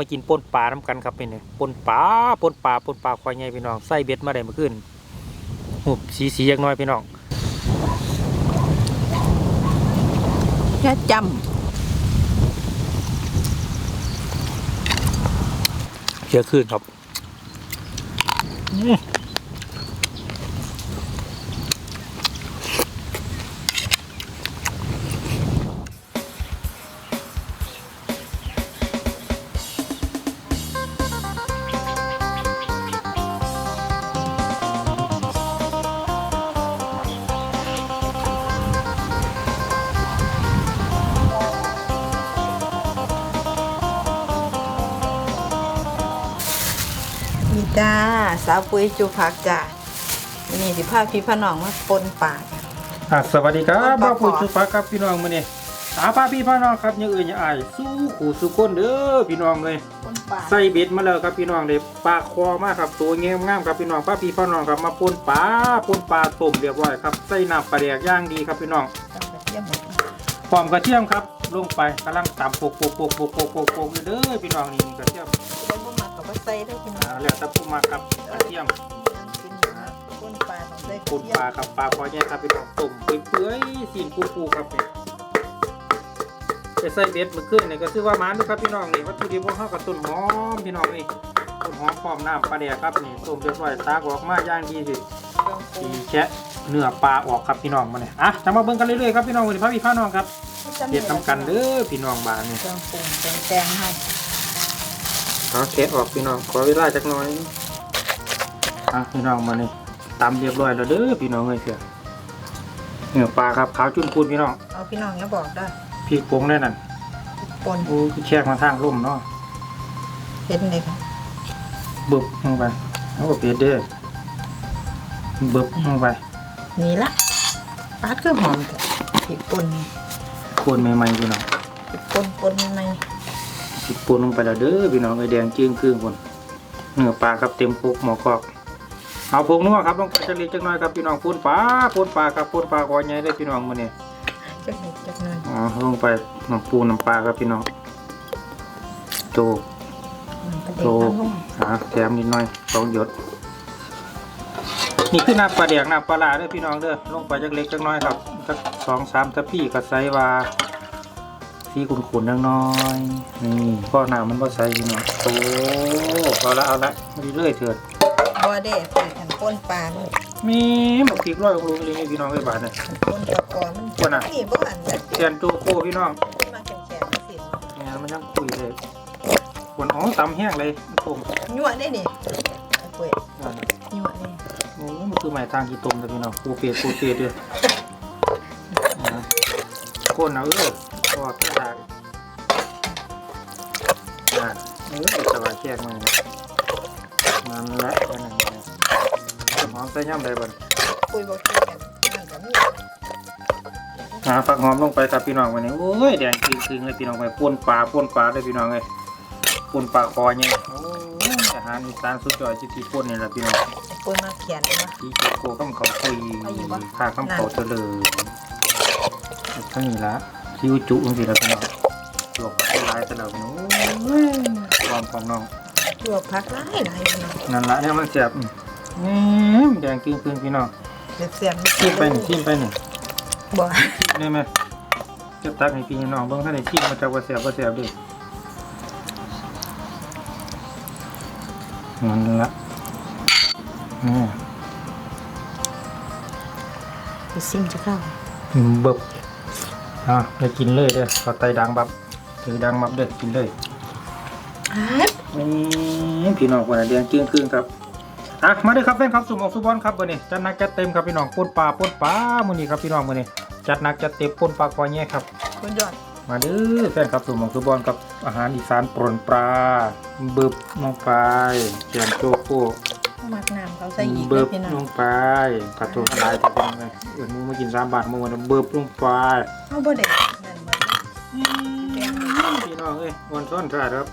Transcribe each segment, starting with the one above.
มากินป่นปลาน้ำกันครับนี่เนี่ยป่นปลาป่นปลาป่นปลาควายใหญ่พี่น้องใส่เบ็ดมาได้เมื่อคืนหุบสีสีอย่างน้อยพี่น้องแค่จเชื่อคืนครับ สาวปุ้ยจูผักจ้าวันนี่สิพาพี่พน้องมาปนปากอะสวัสดีครับป่นปลาบ้าปุ๋ยขอสุภาครับพี่น้องมื้อนี้สาพาพี่พาน้องครับอยังอื่นอย่าอายสู้ขู่สู้คนเด้อพี่น้องเลยปนปากใส่เบ็ดมาแล้วครับพี่น้องเลยปลาคอมากครับตัวเงี้ยงามครับพี่น้องป้าพี่พ่อน้องครับมาปนปลาปนปลาต้มเรียบร้อยครับใส่น้ำปลาแดกย่างดีครับพี่น้องต้องไปเที่ยวหมดพร้อมกระเทียมครับลงไปกำลังตำโปกโปกโปกโปกโปกโปกโปกอยู่เด้อพี่น้องนี่กระเทียม ใส่ได้กินอ่าแล้วแตะปูมาครับกระเทียมกินนะปนปลาต้องใส่ปนปลาครับปลาคอแย่ครับพี่น้องต้มเปื่อยๆสีนปูปูครับเนี่ยไปใส่เบ็ดเมื่อคืนนี่ก็คือว่าหมันนะครับพี่น้องนี่วัตถุดิบของเขากับต้นหอมพี่น้องนี่ต้นหอมพร้อมน้ำปลาแดกครับนี่ต้มเรียบร้อยตากออกมาย่างดีสิเครื่องปรุสีงแชะเนื้อปลาออกครับพี่น้องมาเนี่ยอะจะมาเบิ่งกันเรื่อยๆครับพี่น้องวันนี้พระพี่พาน้องครับเด็ดทำกันเด้อพี่น้องบานนี่เครื่องปรุงแตงแตงให้ เอาแกะออกพี่น้องขอเวลาจักหน่อยอะพี่น้องมานี่ตำเรียบร้อยแล้วเด้อพี่น้องเลยเถอะเนื้อปลาครับขาวจุนพูนพี่น้องเอาพี่น้องอย่าบอกได้พริกผงได้นั่นปนโอ้คือแช่มาทางร่มเนาะเห็นเลยค่ะบึบลงไปเอาก็เปียดเด้อบึบลงไปนี่ละปาดก็หอมจ้ะผิดปนคนใหม่ๆพี่น้องผิดปนปนให ม่พริกป่นลงไปแล้วเด้อพี่น้องไอแดงจื้งครึ่งคนเนื้อปลาครับเต็มคุกหมอกอกเอาพงนัวครับลงไปจะเล็กจักหน่อยครับพี่น้องปูนปลาปูนปลาครับปูนปลาคอใหญ่เลยพี่น้องมื้อนี้จักนิดจักหน่อยอ๋อลงไปน้ำปูน้ำปลาครับพี่น้องโจกมันก็เด็โจกกทั้งห้องหาแถมนิดหน่อยสองหยดนี่คือน้ำปลาแดกน้ำปลาลาเด้อพี่น้องเด้อลงไปจักเล็กจักน้อยครับสักสองสามทัพพี่ก็ใส่ว่า สีขุ่นๆจังน้อย นี่พ่อน้ำมันก็ใส่พี่น้องโอ้เอาละเอาละเรื่อยๆเถิดบ่ได้ปนกันปนปลาเลยมีหมกพริกร้อยของลุงเลยพี่น้องเลยบาทเนี่ยปนปลากอมันปนอะ นี่บ่อันแบบแกนโจโคพี่น้องมาแข็งๆสิงานมันยังคุยเลยปวดอ๋อตำแห้งเลยตุ่มยั่วได้นี่เอาเปิดยั่วนี่โอ้มันคือหมายทางกี่ตุ่มเลยพี่น้องปูเปียกปูเปียกด้วยนะโคนเอาเออท อดกระดาษอ่าเออสบายแค่มามันละแค่นั้นเองต้นหอมใส่ย่ำได้บ่นคุยบ่คุยกันนั่นก็มีหาฝักหอมลงไปครับพี่น้องวันนี้โอ้ยแดงจริงๆเลยพี่น้องไปป่นปลาป่นปลาเลยพี่น้องเลยป่นปลาคอเนี่ยโอ้ยอาหารอีสานสุดยอดที่ที่ป่นนี่แหละพี่น้องปนมาเขียนนะที่โกโก้ข้ามเขาคุยเอาอยู่ปะพาข้ามเขาเจริญเท่านี้ละ คิวจุจริงๆแล้วพี่น้องจวบกับลายแต่ละหนูความของน้องลวกผักหลายหลายพี่น้องนั่นละเนี่ยมันเจ็บอืมแดงจริงๆพี่น้องเสียบๆชิมไปหนึ่งชิมไปหนึ่งบ่ได้ไหมจะตักให้พี่น้องเบิ่งท่านในชิมมาจากว่าเสียบว่าเสียบดินั่นละนี่ไปซิมจะเข้าเบิบ อะได้กินเลยเด้อขอไตดังบับถือดังบับเด้อกินเลยฮัดนี่พี่น้องคนน่ะเดียงเกี้ยงครึ่งครับอะมาเด้อครับแฟนครับสุมองสุบอลครับวันนี้จัดหนักจัดเต็มครับพี่น้องปนปลาปนปลามื้อนี้ครับพี่น้องมื้อนี้จัดหนักจัดเต็มปนปลาคอแย่ครับคุณยอดมาเด้อแฟนครับสุมองสุบอลกับอาหารอีสานปนปลาเบิบลงไปแกงโจโก้มักน้ำเขาใส่อีกเลเบิยบพี่น้อลงงไปผัดตัวทลายแต่เป็นไงเออมึงมากินสามบาทมึงวันเบิบลงไปเอาบ่ได้นั่นบ่พี่น้องเอ้ยวันซ้อนถ่ายครับ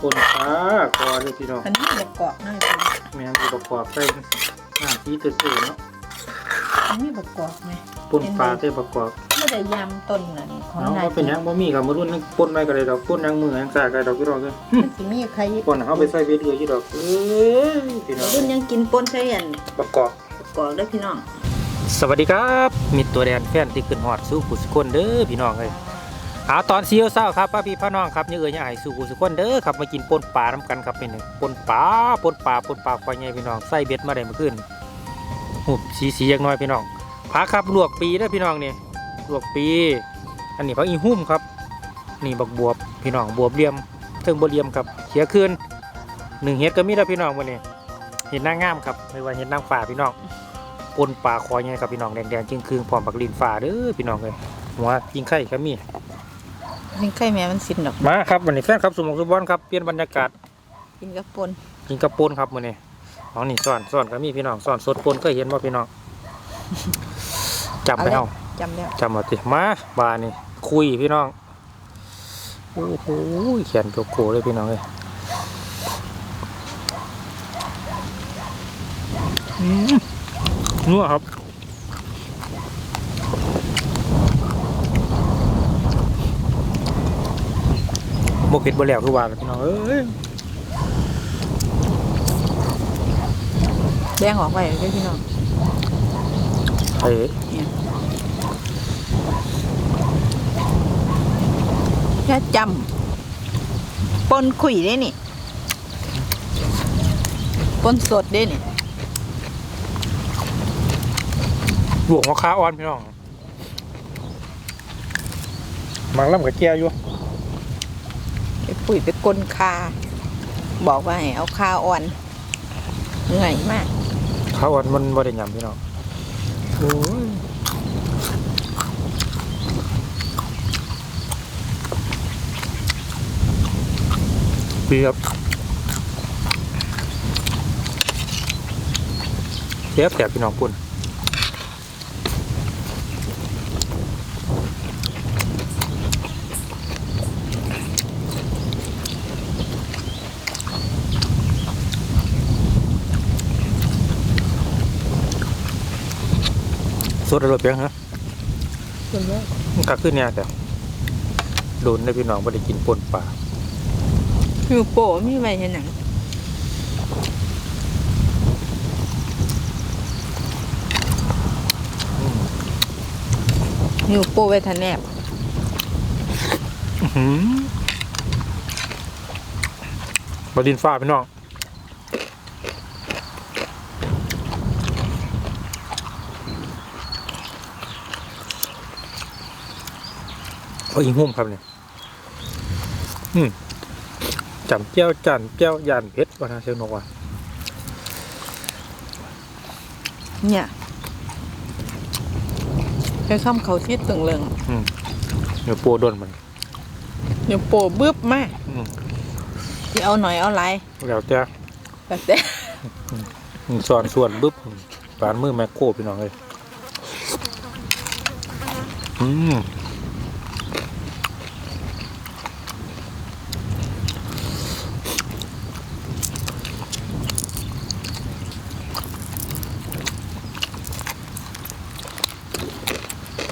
ปนปลาคอเลยพี่น้อง อันนี้บ่กรอบหน่อยพี่แม่นที่ประกอบใส่หน้าที่ตื่นๆเนาะ อันนี้บ่กรอบไหมปนปลาเต้ประกอบไม่ได้ยำต้นนั่นของเอานายว่าเป็นหยังบ่มีกับมารุ่นนึงปนไว้ก็ได้ดอกปนหยังมือหยังสากก็ได้ดอกพี่น้องเอ้ยมันสิมีใครปนเอาไปใส่เบ็ดเรืออยู่ดอกเอ้ยพี่น้องรุ่นยังกินปนใช่ยันประกอบกอกได้อพี่น้อง สวัสดีครับมิตรตัวแดนแฟนที่ขึ้นฮอดสู่กุสคนเด้อพี่น้องเอ้ยเอาตอนเสียวเศร้าครับป้าพี่พ่อน้องครับนี่เอ้ยอย่าให้สู่กุสคนเด้อครับมากินปนปลาน้ำกันครับเป็นงปนปลาปนปลาปนปลาควายใหญ่พี่น้องใส่เบ็ดมาได้เมื่อคืน หุบสีสีอย่างน้อยพี่น้องผักครับลวกปีเด้อพี่น้องนี่ลวกปี อันนี้ผักอีหุ่มครับ นี่บักบวบพี่น้องบวบเหลี่ยมเทิงบวเหลี่ยมครับเขียคืนหนึ่งเฮ็ดก็มีแล้วพี่น้องวันนี้เห็ดนางงามครับไม่ว่าเห็ดนางฟ้าพี่น้องปนปลาคอยไงครับพี่น้องแดงๆจึงคืงพร้อมบักลินฟ้าเด้อพี่น้องเลยหัวยิงไข่ครับมีนี่ไข่แม่มันสินดอกมาครับวันนี้แฟนครับสมองสุบอลครับเปลี่ยนบรรยากาศกินกับปนกินกระปนครับมื้อนี้ เอานี่ซ่อนซ่อนก็มีพี่น้องซ่อนสดปนเคยเห็นบ่พี่น้องจำไปเอาจำแล้วจำมาติมาบานี่คุยพี่น้องโอ้โหเขียนโกโก้เลยพี่น้องเลยอืมนัวครับโมเผ็ดบ่แล้วคือว่าล่ะพี่น้องเอ้ย แดงออกไปเด้อพี่น้องไอ้แค่จำปนขุยได้นี่ปนสดได้นี่ลวกมะขาอ่อนพี่น้องมังล่ำกับแก้อยู่ไปปุ๋ยไปกลนคา บอกว่าให้เอาคาอ่อนเหนื่อยมาก ขาอ่อนมันบ่ได้ยำพี่น้องโอ้ยเปรียบเสียบแสบพี่น้องปุ่น สดอร่อยเปียงฮะส่วนเยอะมันกักขึ้นเนี่ยแต่โดนได้พี่น้องไม่ได้กินปนป่าหิวโป้มีไว้เห็นหนังหิวโป้ไว้ทะแนบอื้อหือมาดินฟ้าพี่น้อง เอาอีกหุ้มครับเนี่ยอืมจำเจ้าจันเจ้ายานเพชรวัฒนเชียงนกว่ะเนี่ยแค่ข้ามเขาที่ตึงเริงเนื้อปูโดนมันเดี๋ยวโป้บึ้บมากอืมที่เอาหน่อยเอาไรแล้วแต่แบบแต่อืมสอนส่วนบึ๊บปานมือแมคโครพี่น้องเลยอืม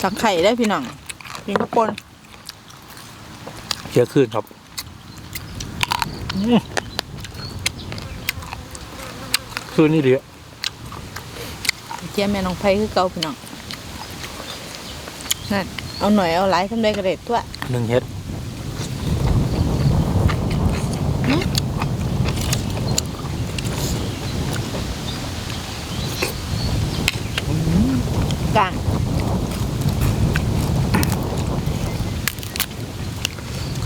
สักไข่ได้พี่น้องกินข้าวปนเที่ยงคืนครับอืมคืนนี่เดียวเจียแม่น้องไผ่คือเก่าพี่น้องนั่นเอาหน่อยเอาไรทำได้กระเด็ดทั่วหนึ่งเฮ็ด กลาง ขาง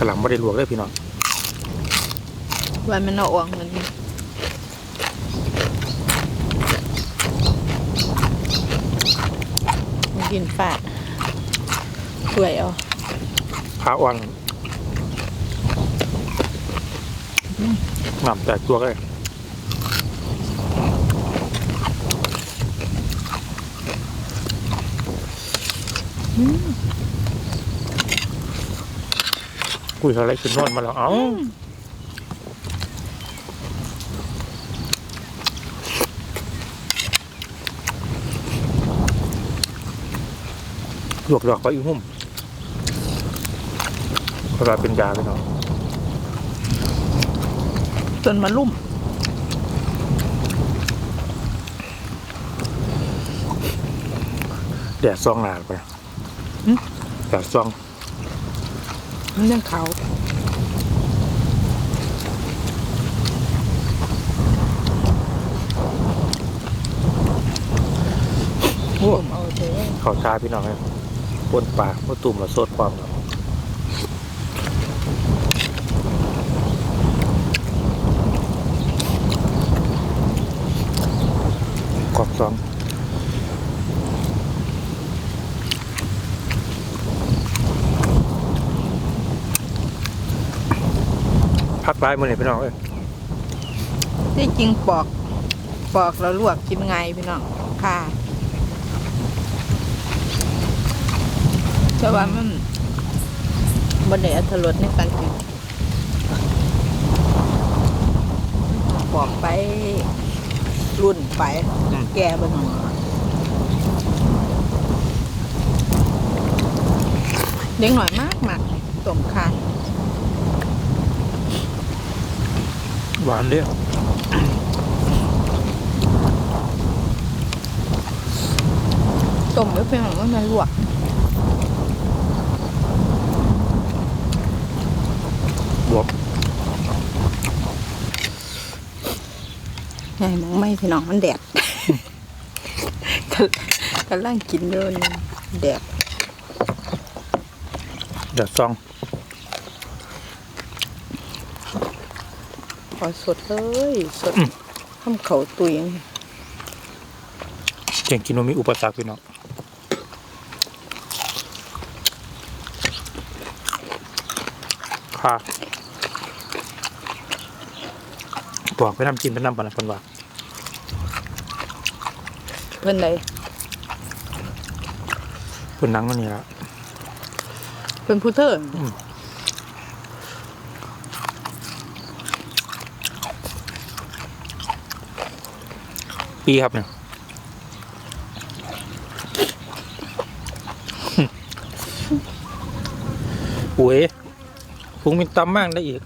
หลังไม่ได้ลวกเลยพี่น้องวันมันเอาออกมันมันกินฝาดสวยเอาขาอ่อนหนำแตกตัวเลย กุยอะไรขึ้นนอนมาแล้วเอ้าลวกดอกไว้อีหุ่มเพราะว่าเป็นยาพี่น้องจนมาลุ่มแดดซองหนาไปหึแดดซอง มันยังขาวโอ้ผมเอาเถอะขาชาพี่น้องเลยปนปลาปนตุ่มมาสดความครับกอบซอง พักไว้มือนี่พี่น้องเอ้ยที่จริงปอก ปอกแล้วลวกกินไงพี่น้องค่ะแต่ว่ามันบนได้อัตรสในการกินปอกไปรุ่นไปแก่บนองเด็กหน่อยมากมากสมคา หวานเด้อต้มไว้เพียงหลังว่ามันลวกบวกไงมองไม่พี่น้องมันแดดกำกำลังกินเดินแดดแดดซอง อสดเลยสดข้ามเขาตุยงเก่งกินโนมีอุปสรรคพี่น้องค่ะบอกไปนำกินไปนำปะนะคนว่าเพื่อนใดคนนังมันนี่ละเพื่อนผู้เทิง ปีครับเนี่ยปุ๋ยพุงมีตำมากได้อีก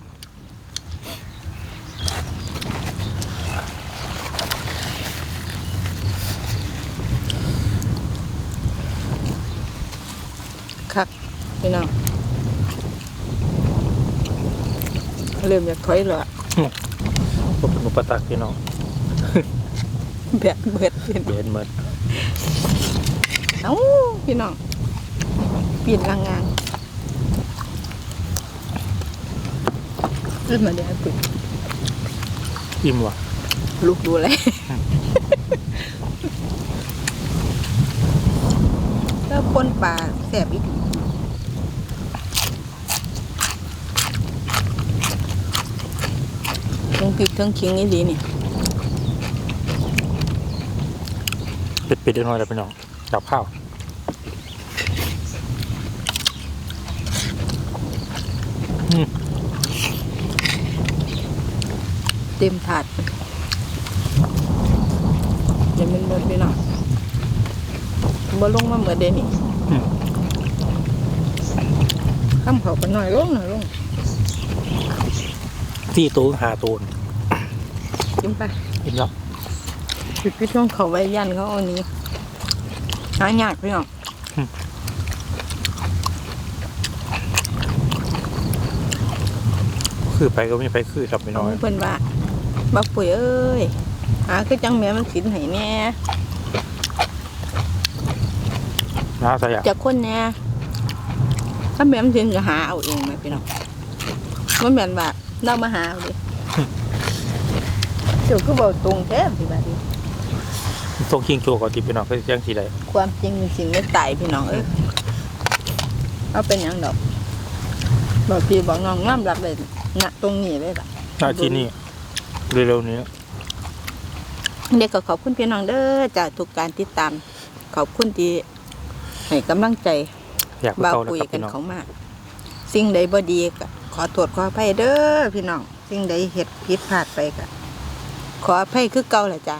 คักพี่น้องเริ่มอยากถอยและพวกเป็นอุปสรรคพี่น้อง แบกเบิดเป็นเบียนเหมือนเอ้าพี่น้องเปลี่ยนงานงานขึ้นมาเดี๋ยวให้ปุ๋ยอิ่มว่ะลูกดูเลยแล้วปนปลาแสบอีกทั้งพริกทั้งขิงนี่ดีนี่ ป็ดเป็ดเล็กน้อยแล้วพี่น้องดับข้าวเต็มถาดเดี๋ยวมันหมดไปหน่อยบ่ลงมาเหมือนเดยวนี่ข้ามเขากันหน่อยลงหน่อยลงที่ตูหาตูนกินไปอิ่มแล้ว ปิดพี่ช่วงเขาไว้ยันเขาเอานี้หายากพี่น้องคือไปก็ไม่ไปคือครับพี่น้เอาอยให้เพิ่นว่าบักปุ๋ยเอ้ยหาคือจังแม่มันสินให้แน่น้าสยามจากคนแน่ถ้าแม่มันสินจะหาเอาเองไหมพี่น้องมันแม่นว่าเรามาหาเอาดิเดี๋ยวก็บอกตรงแท้พี่บัด นี้ส่งคิงโชว์ก่อนที่พี่น้องก็ยังสีใดความจริงเป็นสิ่งไม่ตายพี่น้องเอ้ยเอาเป็นหยังดอกบอกพี่บอกน้องงามรับเลยณตรงนี้เลยล่ะหน้าที่นี่เร็วๆนี้เด็กก็ขอบคุณพี่น้องเด้อจากทุกการติดตาม ขอบคุณที่ให้กำลังใจอยากไปบ่าวเกาแล้วคุยครับกันพี่น้องเขามาก สิ่งใดบ่ดีก็ขอโทษขออภัยเด้อพี่น้อง สิ่งใดเฮ็ดผิดพลาดไปก็ขออภัยคือเก่าแหละจ้ะ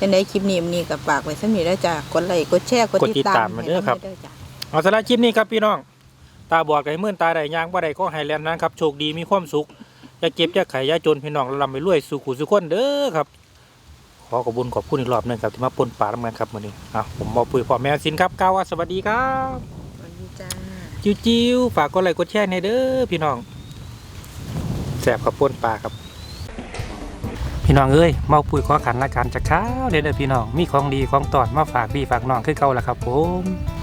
เป็นในคลิปนี้มันนี้ก็ฝากไว้สมีแล้วจ้ะกดไลค์กดแชร์กดกดติดติดตาตามมมาให้เด้อครับนำเด้อจ้ะเอาสาระคลิปนี้ครับพี่น้อง ตาบอดกับมื่นตาได้ยางบ่ได้ก็ให้แลนนั้นครับโชคดีมีความสุขอย่าเก็บอย่าไขอย่าจนพี่น้องลำไปรวยสู่ขู่สู่คนเด้อครับ ขอขอบคุญขอบคุณอีกรอบหนึงครับที่มาปนป่าทำงานครับมื้อนี้อะผมบอปุยพ่อแม่สินครับกล่าวว่าสวัสดีครับสวัสดีจ้าจิ้วจิ้วฝากกดไลค์กดแชร์ในเด้อพี่น้องแสบขับปนปลาครับ พี่น้องเอ้ยเมาปุ๋ยขอขันละกันจากข้าวเด้อพี่น้องมีของดีของตอดมาฝากพี่ฝากน้องคือเก่าละครับผม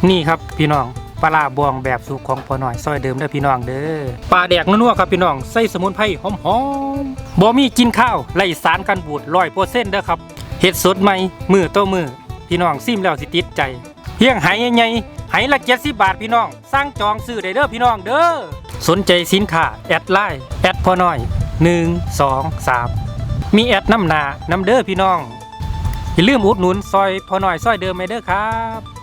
นี่ครับพี่น้องปลาบวงแบบสุกของพอหน่อยซอยเดิมเด้อพี่น้องเด้อปลาแดกนัวๆครับพี่น้องใส่สมุนไพรหอมๆบ่มีกินข้าวไล่สารกันบูดร้อยเปอร์เซ็นต์เด้อครับเห็ดสดใหม่มือโตมือพี่น้องซิมแล้วสิติดใจเพียงไหใหญ่ๆไหละเจ็ดสิบบาทพี่น้อง สร้างจองซื้อได้เด้อพี่น้องเด้อสนใจสินค้าแอดไลน์แอดพอหน้อย1 2 3มี มีแอดน้ำหนาน้ำเด้อพี่น้อง อย่าลืมอุดหนุนซอยพอน้อยซอยเดิมไปเด้อครับ